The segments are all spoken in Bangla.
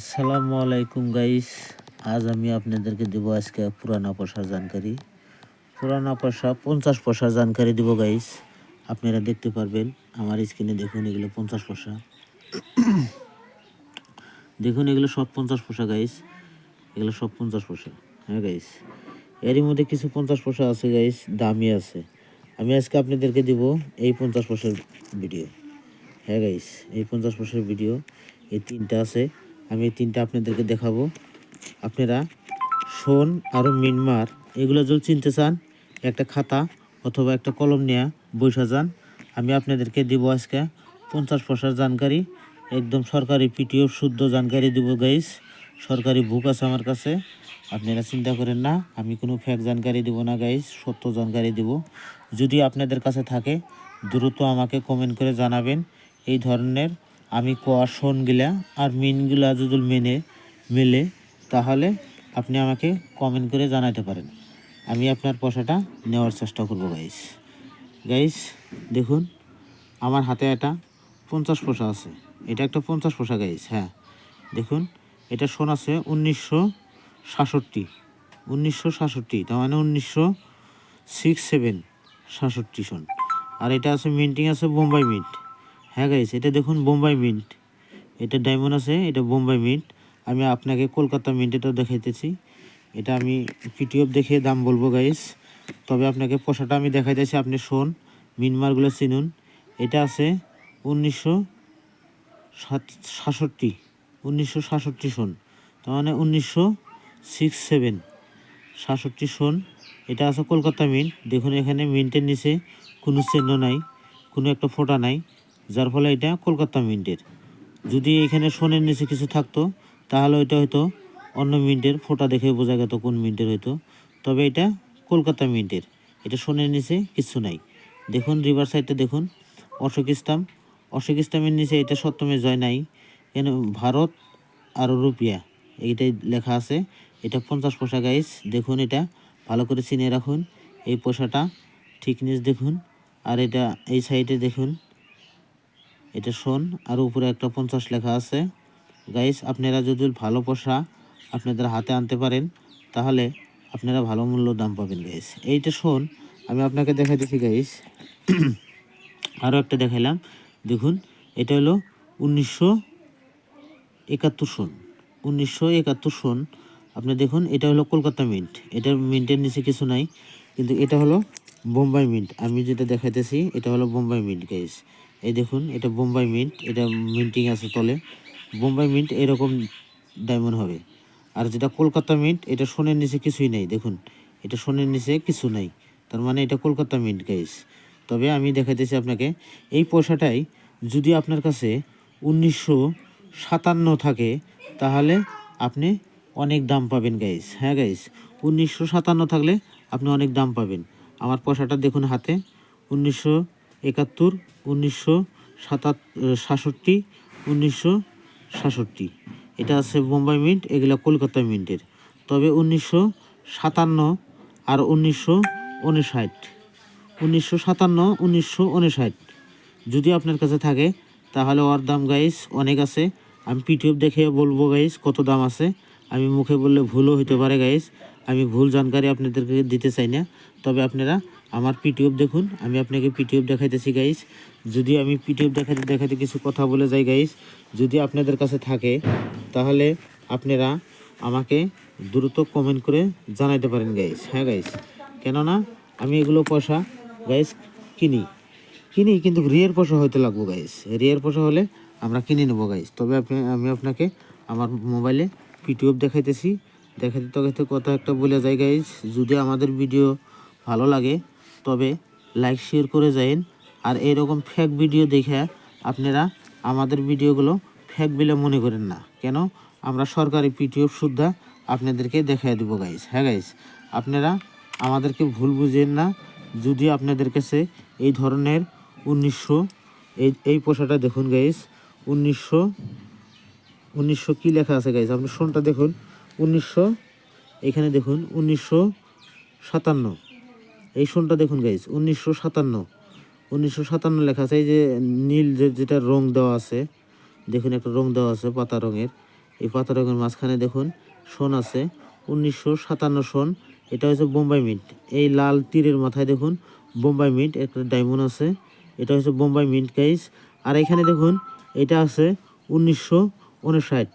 আসসালামু আলাইকুম গাইস। আজ আমি আপনাদেরকে দেব আজকে পুরানা পয়সার জানকারি। পুরানা পয়সা পঞ্চাশ পয়সার জানকারি দেব গাইস। আপনারা দেখতে পারবেন, আমার স্ক্রিনে দেখুন এগুলো পঞ্চাশ পয়সা দেখুন এগুলো সব পঞ্চাশ পয়সা গাইস। এগুলো সব পঞ্চাশ পয়সা হ্যাঁ গাইস? এরই মধ্যে কিছু পঞ্চাশ পয়সা আছে গাইস, দামি আছে। আমি আজকে আপনাদেরকে দিব এই পঞ্চাশ পয়সার ভিডিও। হ্যাঁ গাইস, এই পঞ্চাশ পয়সার ভিডিও, এই তিনটা আছে। আমি এই তিনটা আপনাদেরকে দেখাবো। আপনারা শোন আরও মিনমার, এগুলো যদি চিনতে চান, একটা খাতা অথবা একটা কলম নেয়া বৈশা যান। আমি আপনাদেরকে দিব আজকে পঞ্চাশ পয়সার জানকারি। একদম সরকারি পিটিও, শুদ্ধ জানকারি দিব গাইস সরকারি বুক আছে আমার কাছে। আপনারা চিন্তা করেন না, আমি কোনো ফ্যাক জানকারি দিব না গাইস সত্য জানকারি দিব। যদি আপনাদের কাছে থাকে, দ্রুত আমাকে কমেন্ট করে জানাবেন। এই ধরনের আমি কোয়া শোনগুলা আর মিনগুলা যদি মেনে, মেলে, তাহলে আপনি আমাকে কমেন্ট করে জানাতে পারেন। আমি আপনার পয়সাটা নেওয়ার চেষ্টা করব গাইস গাইস দেখুন, আমার হাতে একটা পঞ্চাশ পয়সা আছে। এটা একটা পঞ্চাশ পয়সা গাইস হ্যাঁ। দেখুন, এটা শোন আছে উনিশশো সাতষট্টি। উনিশশো সাতষট্টি, তার মানে উনিশশো সিক্স সেভেন সাতষট্টি সন আর এটা আছে মিন্টিং আছে বোম্বাই মিন্ট হ্যাঁ গাইস এটা দেখুন বোম্বাই মিন্ট এটা ডায়মন্ড আছে, এটা বোম্বাই মিন্ট আমি আপনাকে কলকাতা মিন্টেটাও দেখাইতেছি। এটা আমি পিটিএফ দেখে দাম বলব গাইস তবে আপনাকে পয়সাটা আমি দেখাইতেছি, আপনি শোন মিনমারগুলো চিনুন। এটা আছে উনিশশো সাত, সাতষট্টি, উনিশশো সাতষট্টি সন তার মানে উনিশশো সিক্স সেভেন সাতষট্টি সন এটা আছে কলকাতা মিন্ট দেখুন এখানে মিন্টের নিচে কোনো চিহ্ন নাই, কোনো একটা ফোঁটা নাই। যার ফলে এটা কলকাতা মিন্টের। যদি এখানে সোনের নিচে কিছু থাকতো, তাহলে এটা হয়তো অন্য মিন্টের ফোঁটা দেখে বোঝা যেত কোন মিন্টের হয়তো। তবে এটা কলকাতা মিন্টের। এটা সোনের নিচে কিছু নাই। দেখুন রিভার সাইডটা দেখুন। অশোক ইসলাম অশোক ইসলামের নিচে এটা সপ্তমে জয় নাই। কেন? ভারত আর রুপিয়া। এইটাই লেখা আছে। এটা পঞ্চাশ পয়সা গাইস দেখুন এটা। ভালো করে চিনে রাখুন। এই পয়সাটা ঠিকনেস দেখুন। আর এটা এই সাইডে দেখুন। এটা শোন, আর উপরে একটা পঞ্চাশ লেখা আছে। গাইস আপনারা যদি ভালো পয়সা আপনাদের হাতে আনতে পারেন, তাহলে আপনারা ভালো মূল্য দাম পাবেন গাইস এইটা শোন, আমি আপনাকে দেখাই দিচ্ছি গাইস আরও একটা দেখাইলাম। দেখুন, এটা হলো উনিশশো একাত্তর সন উনিশশো একাত্তর সন আপনি দেখুন, এটা হলো কলকাতা মিন্ট। এটার মিন্টের নিচে কিছু নাই, কিন্তু এটা হলো বোম্বাই মিন্ট। আমি যেটা দেখাইতেছি, এটা হলো বোম্বাই মিন্ট গাইস এই দেখুন, এটা বোম্বাই মিন্ট, এটা মিন্টিং আছে তলে। বোম্বাই মিন্ট এরকম ডায়মন্ড হবে। আর যেটা কলকাতা মিন্ট, এটা সোনের নিচে কিছুই নেই, দেখুন। এটা সোনের নিচে কিছু নাই। তার মানে এটা কলকাতা মিন্ট গাইস তবে আমি দেখাইতেছি আপনাকে, এই পয়সাটাই যদি আপনার কাছে উনিশশো সাতান্ন থাকে, তাহলে আপনি অনেক দাম পাবেন গাইস হ্যাঁ গাইস উনিশশো সাতান্ন থাকলে আপনি অনেক দাম পাবেন। আমার পয়সাটা দেখুন হাতে, উনিশশো একাত্তর, উনিশশো সাতাত, সাতষট্টি, উনিশশো সাতষট্টি। এটা আছে বোম্বাই মিন্ট, এগুলো কলকাতা মিন্টের। তবে উনিশশো সাতান্ন আর উনিশশো উনষাট। উনিশশো সাতান্ন, উনিশশো উনষাট। যদি আপনার কাছে থাকে, তাহলে ওর দাম গাইস অনেক আছে। আমি পিটিএফ দেখে বলব গাইস কত দাম আছে। আমি মুখে বললে ভুলও হতে পারে গাইস আমি ভুল জানকারি আপনাদেরকে দিতে চাই না। তবে আপনারা আমার পিটিএফ দেখুন, আমি আপনাকে পিটিএফ দেখাইতেছি গাইস যদি আমি পিটিএফ দেখাতে দেখাতে কিছু কথা বলে যাই গাইস যদি আপনাদের কাছে থাকে, তাহলে আপনারা আমাকে দ্রুত কমেন্ট করে জানাইতে পারেন গাইস হ্যাঁ গাইস কেননা, আমি এগুলো পয়সা গাইস কিনি। কিনি কিন্তু রিয়ের পয়সা হইতে লাগবো গাইস রিয়ের পয়সা হলে আমরা কিনে নেব গাইস তবে আপনি আমি আপনাকে আমার মোবাইলে পিটিএফ দেখাইতেছি। দেখাতে দেখাতে কথা একটা বলে যায় গাইস যদি আমাদের ভিডিও ভালো লাগে তবে লাইক শেয়ার করে যাইন আর এরকম ফেক ভিডিও দেখে আপনারা আমাদের ভিডিওগুলো ফেক বলে মনে করেন না। কেন? আমরা সরকারি পিটিএফ সুদ্ধা আপনাদেরকে দেখাই দেবো গাইস হ্যাঁ গাইস আপনারা আমাদেরকে ভুল বুঝেন না। যদি আপনাদের কাছে এই ধরনের উনিশশো, এই এই পোশাকটা দেখুন গাইজ উনিশশো উনিশশো কী লেখা আছে গাইস আপনি শোনটা দেখুন। উনিশশো, এখানে দেখুন, উনিশশো সাতান্ন। এই শোনটা দেখুন গাইজ উনিশশো সাতান্ন। উনিশশো সাতান্ন লেখা আছে, এই যে নীল যেটা রং দেওয়া আছে, দেখুন একটা রং দেওয়া আছে পাতা রঙের। এই পাতা রঙের মাঝখানে দেখুন শোন আছে, উনিশশো সাতান্ন সন। এটা হচ্ছে বোম্বাই মিন্ট। এই লাল তীরের মাথায় দেখুন বোম্বাই মিন্ট, একটা ডায়মন্ড আছে। এটা হচ্ছে বোম্বাই মিন্ট গাইজ আর এখানে দেখুন, এটা আছে উনিশশো উনষাট।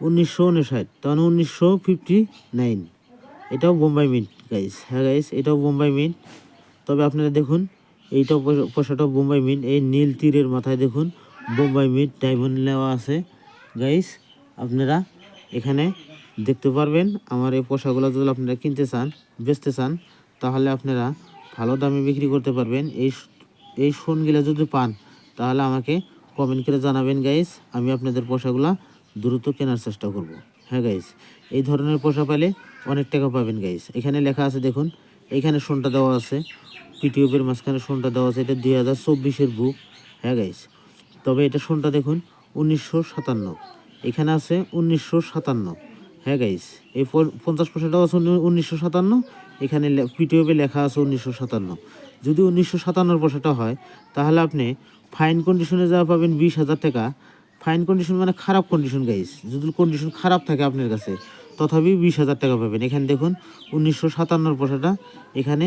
উনিশশো উনষাট তখন উনিশশো ফিফটি নাইন। এটাও বোম্বাই মিন্ট। গাইস হ্যাঁ গাইস এটাও বোম্বাই মিন্ট তবে আপনারা দেখুন, এইটাও পয়সাটাও বোম্বাই মিন্ট এই নীল তীরের মাথায় দেখুন বোম্বাই মিন্ট ডায়মন্ড নেওয়া আছে। গাইস আপনারা এখানে দেখতে পারবেন, আমার এই পোশাকগুলো যদি আপনারা কিনতে চান, বেচতে চান, তাহলে আপনারা ভালো দামে বিক্রি করতে পারবেন। এই এই ফোনগুলো যদি পান, তাহলে আমাকে কমেন্ট করে জানাবেন গাইস আমি আপনাদের পোশাকগুলো দ্রুত কেনার চেষ্টা করব। হ্যাঁ গাইস এই ধরনের পোশাক পেলে অনেক টাকা পাবেন গাইস এখানে লেখা আছে, দেখুন, এখানে সোনটা দেওয়া আছে পিটিউবের মাঝখানে সোনটা দেওয়া আছে, এটা দুই হাজার চব্বিশের বুক হ্যাঁ গাইস তবে এটা সোনটা, দেখুন, উনিশশো সাতান্ন। এখানে আছে উনিশশো সাতান্ন হ্যাঁ গাইস এই পঞ্চাশ পয়সাটাও আছে উনিশশো সাতান্ন। এখানে পিটিওবে লেখা আছে উনিশশো সাতান্ন। যদি উনিশশো সাতান্নর পয়সাটা হয়, তাহলে আপনি ফাইন কন্ডিশনে যা পাবেন বিশ হাজার টাকা ফাইন কন্ডিশন মানে খারাপ কন্ডিশন গাইস যদি কন্ডিশন খারাপ থাকে আপনার কাছে, তথাপি বিশ হাজার টাকা পাবেন। এখানে দেখুন, উনিশশো সাতান্নর পয়সাটা এখানে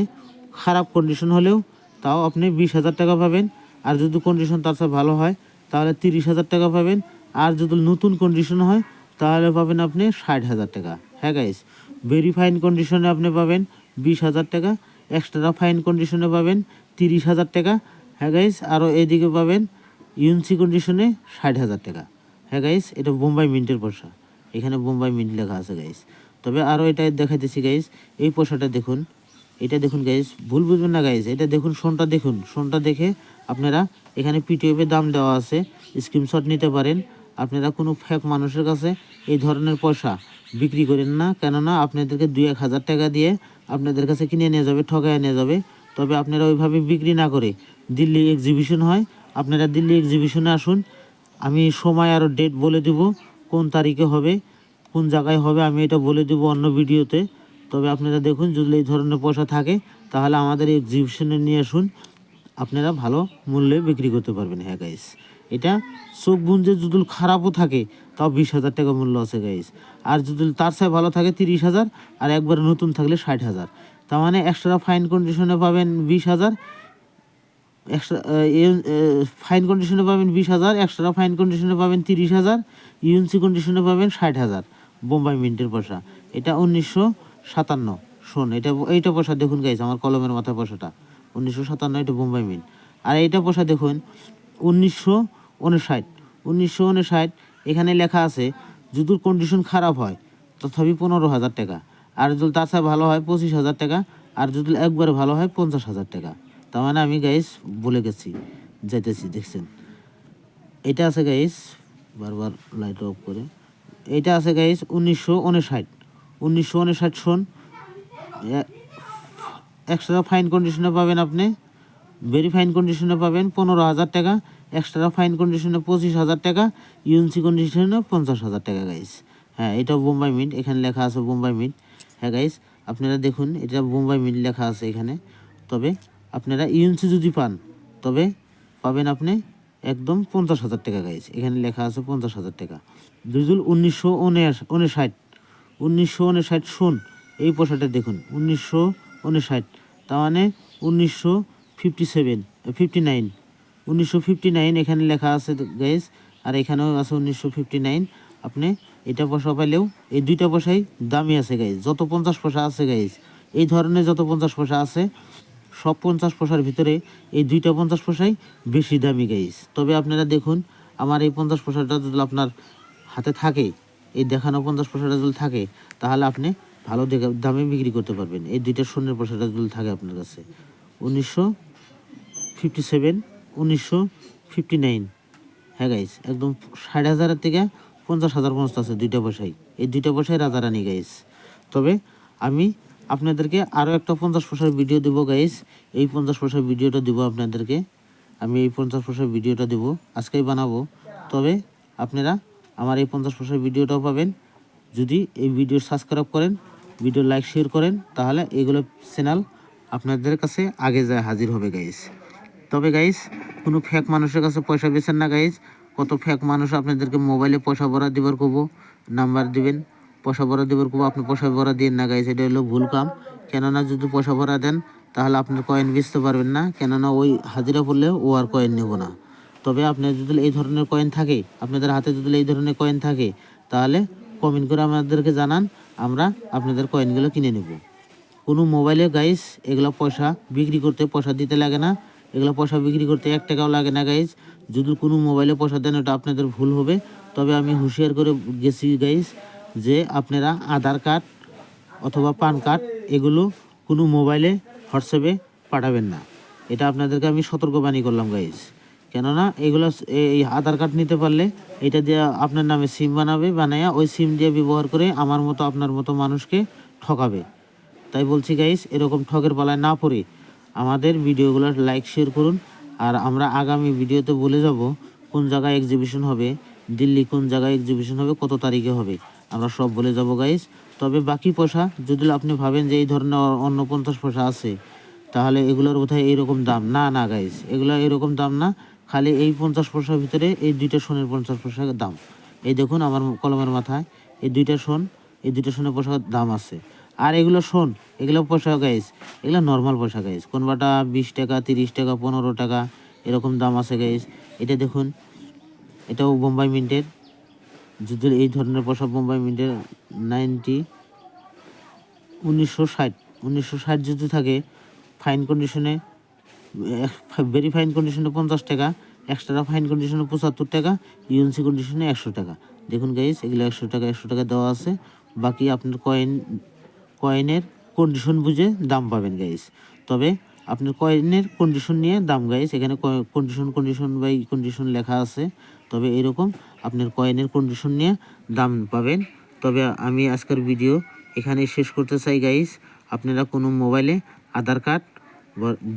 খারাপ কন্ডিশন হলেও তাও আপনি বিশ হাজার টাকা পাবেন। আর যদি কন্ডিশন তার সাথে ভালো হয়, তাহলে তিরিশ হাজার টাকা পাবেন। আর যদি নতুন কন্ডিশন হয়, তাহলে পাবেন আপনি ষাট হাজার টাকা। হ্যাঁ গাইস ভেরি ফাইন কন্ডিশনে আপনি পাবেন বিশ হাজার টাকা। এক্সট্রা ফাইন কন্ডিশনে পাবেন তিরিশ হাজার টাকা। হ্যাঁ গাইস আরও এদিকে পাবেন ইউএনসি কন্ডিশনে ষাট হাজার টাকা। হ্যাঁ গাইস এটা বোম্বাই মিন্টের পয়সা। এখানে বোম্বাই মিন্ট লেখা আছে গাইস তবে আরও এটা দেখাইতেছি গাইস এই পয়সাটা দেখুন। এটা দেখুন গাইস ভুল বুঝবেন না গাইস এটা দেখুন সোনটা দেখুন। সোনটা দেখে আপনারা এখানে পিটিএফে দাম দেওয়া আছে। স্ক্রিনশট নিতে পারেন। আপনারা কোনো ফেক মানুষের কাছে এই ধরনের পয়সা বিক্রি করেন না। কেননা আপনাদেরকে দুই এক হাজার টাকা দিয়ে আপনাদের কাছে কিনে নিয়ে যাবে ঠকায় নিয়ে যাবে। তবে আপনারা ওইভাবে বিক্রি না করে দিল্লি এক্সিবিশন হয়। আপনারা দিল্লি এক্সিবিশনে আসুন। আমি সময় আর ডেট বলে দিব, কোন তারিখে হবে, কোন জায়গায় হবে, আমি এটা বলে দেবো অন্য ভিডিওতে। তবে আপনারা দেখুন, যদি এই ধরনের পয়সা থাকে, তাহলে আমাদের এক্সিবিশনে নিয়ে আসুন। আপনারা ভালো মূল্যে বিক্রি করতে পারবেন হ্যাঁ গাইস এটা চোখ বুঞ্জে যদি খারাপও থাকে, তাও বিশ হাজার টাকা মূল্য আছে গাইস আর যদি তার সাথে ভালো থাকে তিরিশ হাজার, আর একবার নতুন থাকলে ষাট হাজার। তার মানে এক্সট্রা ফাইন কন্ডিশনে পাবেন বিশ হাজার। ফাইন কন্ডিশনে পাবেন বিশ হাজার এক্সট্রা ফাইন কন্ডিশনে পাবেন তিরিশ হাজার ইউএনসি কন্ডিশনে পাবেন ষাট হাজার বোম্বাই মিন্টের পয়সা। এটা উনিশশো সাতান্ন, শোন, এটা, এইটা পয়সা দেখুন গাইছে আমার কলমের মাথায় পয়সাটা। উনিশশো সাতান্ন এটা বোম্বাই মিন্ট আর এইটা পয়সা দেখুন, উনিশশো উনষাট উনিশশো উনষাট, এখানে লেখা আছে, যদি কন্ডিশন খারাপ হয়, তথাপি পনেরো হাজার টাকা। আর যদি তাছাড়া ভালো হয়, পঁচিশ হাজার টাকা। আর যদি একবারে ভালো হয়, পঞ্চাশ হাজার টাকা। তার মানে আমি গাইস বলে গেছি, যাইতেছি, দেখছেন? এটা আছে গাইস বারবার লাইট অফ করে। এইটা আছে গাইস উনিশশো উনষাট। উনিশশো উনষাট সন এক্সট্রা ফাইন কন্ডিশনে পাবেন আপনি। ভেরি ফাইন কন্ডিশনে পাবেন পনেরো হাজার টাকা এক্সট্রা ফাইন কন্ডিশনে পঁচিশ হাজার টাকা ইউএনসি কন্ডিশনে পঞ্চাশ হাজার টাকা গাইস হ্যাঁ এটা বোম্বাই মিট এখানে লেখা আছে বোম্বাই মিট হ্যাঁ গাইস আপনারা দেখুন, এটা বোম্বাই মিট লেখা আছে এখানে। তবে আপনারা ইউএনসি যদি পান, তবে পাবেন আপনি একদম পঞ্চাশ হাজার টাকা গাইস এখানে লেখা আছে পঞ্চাশ হাজার টাকা। দুজুল উনিশশো উনষাট উনিশশো উনষাট শুন, এই পয়সাটা দেখুন, উনিশশো উনষাট। তার মানে উনিশশো ফিফটি সেভেন ফিফটি নাইন উনিশশো ফিফটি নাইন এখানে লেখা আছে গাইজ আর এখানেও আছে উনিশশো ফিফটি নাইন আপনি এটা পয়সা পাইলেও এই দুইটা পয়সাই দামি আছে গাইজ যত পঞ্চাশ পয়সা আছে গাইজ এই ধরনের যত পঞ্চাশ পয়সা আছে সব পঞ্চাশ পয়সার ভিতরে এই দুইটা পঞ্চাশ পয়সাই বেশি দামি গাইস তবে আপনারা দেখুন, আমার এই পঞ্চাশ পয়সাটা যদি আপনার হাতে থাকে, এই দেখানো পঞ্চাশ পয়সাটা যদি থাকে, তাহলে আপনি ভালো দামে বিক্রি করতে পারবেন। এই দুইটা স্বর্ণের পয়সাটা যদি থাকে আপনার কাছে। উনিশশো ফিফটি সেভেন উনিশশো ফিফটি নাইন হ্যাঁ গাইস একদম ষাট হাজারের থেকে পঞ্চাশ হাজার পর্যন্ত আছে দুইটা পয়সায় এই দুইটা পয়সায় রাজা রানী গাইস তবে আমি আপনাদেরকে আরও একটা পঞ্চাশ পয়সার ভিডিও দেবো গাইস এই পঞ্চাশ পয়সার ভিডিওটা দেবো আপনাদেরকে। আমি এই পঞ্চাশ পয়সার ভিডিওটা দেবো। আজকেই বানাবো। তবে আপনারা আমার এই পঞ্চাশ পয়সার ভিডিওটাও পাবেন। যদি এই ভিডিও সাবস্ক্রাইব করেন ভিডিও লাইক শেয়ার করেন, তাহলে এগুলো চ্যানেল আপনাদের কাছে আগে যায় হাজির হবে গাইস তবে গাইস কোনো ফেক মানুষের কাছে পয়সা বেছেন না গাইস কত ফেক মানুষ আপনাদেরকে মোবাইলে পয়সা ভরা দিবার কব নাম্বার দিবেন। পয়সা ভরা দেবার খুব আপনি পয়সা ভরা দিন না গাইস, এটা হলো ভুল কাম। কেননা যদি পয়সা ভরা দেন, তাহলে আপনার কয়েন বেচতে পারবেন না, কেননা ওই হাজিরা পড়লে ও আর কয়েন নেব না। তবে আপনার যদি এই ধরনের কয়েন থাকে, আপনাদের হাতে যদি এই ধরনের কয়েন থাকে, তাহলে কমেন্ট করে আমাদেরকে জানান, আমরা আপনাদের কয়েনগুলো কিনে নেব। কোনো মোবাইলে গাইস এগুলো পয়সা বিক্রি করতে পয়সা দিতে লাগে না, এগুলো পয়সা বিক্রি করতে এক টাকাও লাগে না গাইস যদি কোনো মোবাইলে পয়সা দেন, ওটা আপনাদের ভুল হবে। তবে আমি হুঁশিয়ার করে গেছি গাইস যে আপনারা আধার কার্ড অথবা পান কার্ড এগুলো কোনো মোবাইলে, হোয়াটসঅ্যাপে পাঠাবেন না। এটা আপনাদেরকে আমি সতর্কবাণী করলাম গাইস কেননা এগুলো এই আধার কার্ড নিতে পারলে এটা দিয়ে আপনার নামে সিম বানাবে, বানায়া ওই সিম দিয়ে ব্যবহার করে আমার মতো, আপনার মতো মানুষকে ঠকাবে। তাই বলছি গাইস এরকম ঠকের পালায় না পড়ে। আমাদের ভিডিওগুলো লাইক শেয়ার করুন। আর আমরা আগামী ভিডিওতে বলে যাব কোন জায়গায় এক্সিবিশন হবে দিল্লি কোন জায়গায় এক্সিবিশন হবে, কত তারিখে হবে? আমরা সব বলে যাব গাইস তবে বাকি পয়সা, যদি আপনি ভাবেন যে এই ধরনের অন্য পঞ্চাশ পয়সা আছে, তাহলে এগুলোর বোধহয় এইরকম দাম। না না গাইস এগুলো এরকম দাম না। খালি এই পঞ্চাশ পয়সার ভিতরে এই দুইটা সোনের পঞ্চাশ পয়সার দাম। এই দেখুন আমার কলমের মাথায়, এই দুইটা সোন, এই দুইটা সোনের পয়সার দাম আছে। আর এগুলো শোন এগুলো পয়সা গাইস এগুলো নর্মাল পয়সা গাইস কোনবাটা বিশ টাকা, তিরিশ টাকা, পনেরো টাকা, এরকম দাম আছে গাইস এটা দেখুন এটাও বোম্বাই মিন্টের। যদি এই ধরনের পোশাক বোম্বাই মিন্টের নাইনটি, উনিশশো ষাট উনিশশো ষাট যদি থাকে ফাইন কন্ডিশনে ভেরি ফাইন কন্ডিশনে পঞ্চাশ টাকা এক্সট্রা ফাইন কন্ডিশনে পঁচাত্তর টাকা ইউএনসি কন্ডিশনে একশো টাকা। দেখুন গাইস এগুলো একশো টাকা একশো টাকা দেওয়া আছে। বাকি আপনার কয়েন কয়েনের কন্ডিশন বুঝে দাম পাবেন গাইস তবে আপনার কয়েনের কন্ডিশন নিয়ে দাম গাইস এখানে কন্ডিশন কন্ডিশন বাই কন্ডিশন লেখা আছে। তবে এরকম আপনার কয়েনের কন্ডিশন নিয়ে দাম পাবেন। তবে আমি আজকের ভিডিও এখানে শেষ করতে চাই গাইস আপনারা কোনো মোবাইলে আধার কার্ড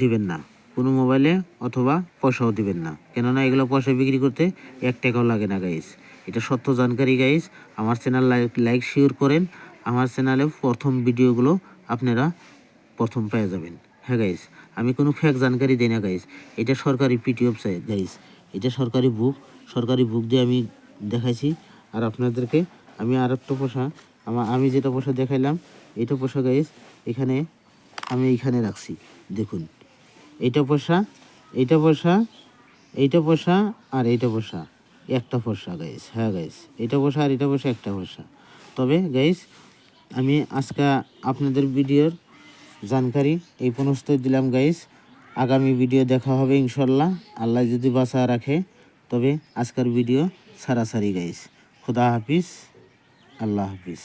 দিবেন না। কোনো মোবাইলে অথবা পয়সাও দিবেন না। কেননা এগুলো পয়সা বিক্রি করতে এক টাকাও লাগে না গাইস এটা সত্য জানকারি গাইস আমার চ্যানেল লাইক লাইক শেয়ার করেন। আমার চ্যানেলে প্রথম ভিডিওগুলো আপনারা প্রথম পেয়ে যাবেন। হ্যাঁ গাইস আমি কোনো ফেক জানকারি দিই না গাইস এটা সরকারি পিটিএফ গাইস এটা সরকারি বুক সরকারি বুক দিয়ে আমি দেখাইছি। আর আপনাদেরকে আমি আর একটা পোষা আমার আমি যেটা পোষা দেখাইলাম, এটা পোষা গাইস এখানে আমি এইখানে রাখছি। দেখুন এইটা পয়সা এইটা পয়সা এইটা পয়সা আর এইটা পয়সা একটা পয়সা গাইস হ্যাঁ গাইস এইটা পয়সা আর এটা পয়সা একটা পয়সা তবে গাইস আমি আজকে আপনাদের ভিডিওর জানকারি এই পনস্ত দিলাম গাইস আগামী ভিডিও দেখা হবে ইনশাল্লাহ। আল্লাহ যদি বাঁচা রাখে তবে আজকের ভিডিও সারাসারি গাইস খুদা হাফিজ আল্লাহ হাফিজ।